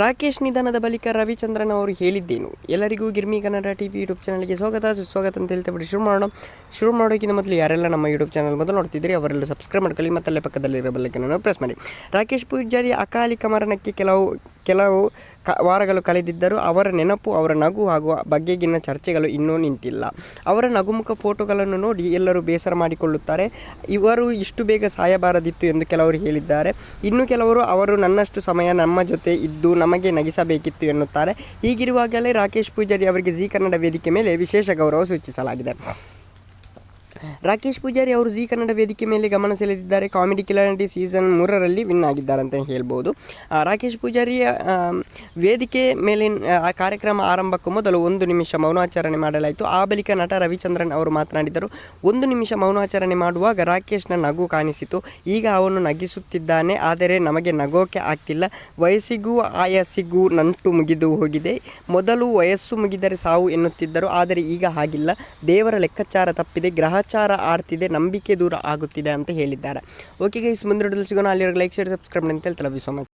ರಾಕೇಶ್ ನಿಧನದ ಬಳಿಕ ರವಿಚಂದ್ರನ್ ಅವರು ಹೇಳಿದ್ದೇನು? ಎಲ್ಲರಿಗೂ Girmi Kannada T V YouTube ಚಾನಲ್ಗೆ ಸ್ವಾಗತ. ಸುಸ್ವಾಗತ ಅಂತ ಹೇಳ್ತಾ ಶುರು ಮಾಡೋಣ. ಶುರು ಮಾಡೋಕ್ಕಿಂತ ಮೊದಲು ಯಾರೆಲ್ಲ ನಮ್ಮ ಯೂಟ್ಯೂಬ್ ಚಾನಲ್ ಮೊದಲು ನೋಡ್ತಿದ್ದೀರಿ, ಅವರೆಲ್ಲ ಸಬ್ಸ್ಕ್ರೈಬ್ ಮಾಡ್ಕೊಳ್ಳಿ, ಮತ್ತಲ್ಲೇ ಪಕ್ಕದಲ್ಲಿರೋ ನಾನು ಪ್ರೆಸ್ ಮಾಡಿ. ರಾಕೇಶ್ ಪೂಜಾರಿ ಅಕಾಲಿಕ ಮರಣಕ್ಕೆ ಕೆಲವು ಕೆಲವು ಕ, ವಾರಗಳು ಕಳೆದಿದ್ದರೂ ಅವರ ನೆನಪು, ಅವರ ನಗು ಹಾಗೂ ಬಗೆಗಿನ ಚರ್ಚೆಗಳು ಇನ್ನೂ ನಿಂತಿಲ್ಲ. ಅವರ ನಗುಮುಖ ಫೋಟೋಗಳನ್ನು ನೋಡಿ ಎಲ್ಲರೂ ಬೇಸರ ಮಾಡಿಕೊಳ್ಳುತ್ತಾರೆ. ಇವರು ಇಷ್ಟು ಬೇಗ ಸಾಯಬಾರದಿತ್ತು ಎಂದು ಕೆಲವರು ಹೇಳಿದ್ದಾರೆ. ಇನ್ನು ಕೆಲವರು, ಅವರು ನನ್ನಷ್ಟು ಸಮಯ ನಮ್ಮ ಜೊತೆ ಇದ್ದು ನಮಗೆ ನಗಿಸಬೇಕಿತ್ತು ಎನ್ನುತ್ತಾರೆ. ಹೀಗಿರುವಾಗಲೇ ರಾಕೇಶ್ ಪೂಜಾರಿ ಅವರಿಗೆ ಜೀ ಕನ್ನಡ ವೇದಿಕೆ ಮೇಲೆ ವಿಶೇಷ ಗೌರವ ಸೂಚಿಸಲಾಗಿದೆ. ರಾಕೇಶ್ ಪೂಜಾರಿ ಅವರು ಜಿ ಕನ್ನಡ ವೇದಿಕೆ ಮೇಲೆ ಗಮನ ಸೆಳೆದಿದ್ದಾರೆ. ಕಾಮಿಡಿ ಕಿಲಾಡಿ ಸೀಸನ್ ಮೂರರಲ್ಲಿ ವಿನ್ ಆಗಿದ್ದಾರೆ ಅಂತ ಹೇಳ್ಬೋದು. ರಾಕೇಶ್ ಪೂಜಾರಿ ವೇದಿಕೆ ಮೇಲಿನ ಆ, ಕಾರ್ಯಕ್ರಮ ಆರಂಭಕ್ಕೂ ಮೊದಲು ಒಂದು ನಿಮಿಷ ಮೌನಾಚರಣೆ ಮಾಡಲಾಯಿತು. ಆ ಬಳಿಕ ನಟ ರವಿಚಂದ್ರನ್ ಅವರು ಮಾತನಾಡಿದರು, ಒಂದು ನಿಮಿಷ ಮೌನಾಚರಣೆ ಮಾಡುವಾಗ ರಾಕೇಶ್ನ ನಗು ಕಾಣಿಸಿತು. ಈಗ ಅವನು ನಗಿಸುತ್ತಿದ್ದಾನೆ, ಆದರೆ ನಮಗೆ ನಗೋಕೆ ಆಗ್ತಿಲ್ಲ. ವಯಸ್ಸಿಗೂ ಆಯಸ್ಸಿಗೂ ನಂಟು ಮುಗಿದು ಹೋಗಿದೆ. ಮೊದಲು ವಯಸ್ಸು ಮುಗಿದರೆ ಸಾವು ಎನ್ನುತ್ತಿದ್ದರು, ಆದರೆ ಈಗ ಹಾಗಿಲ್ಲ. ದೇವರ ಲೆಕ್ಕಾಚಾರ ತಪ್ಪಿದೆ. ಗ್ರಹಚಾರ ಆಡ್ತಿದೆ, ನಂಬಿಕೆ ದೂರ ಆಗುತ್ತಿದೆ ಅಂತ ಹೇಳಿದ್ದಾರೆ. ಓಕೆ ಗೈಸ್ ಮುಂದಿನ ಸಿಗೋಣ. ಅಲ್ಲಿವರೆಗೆ ಲೈಕ್ ಶೇರ್ ಸಬ್ಸ್ಕ್ರೈಬ್ ಅಂತ ಹೇಳ್ತಾರೆ. So much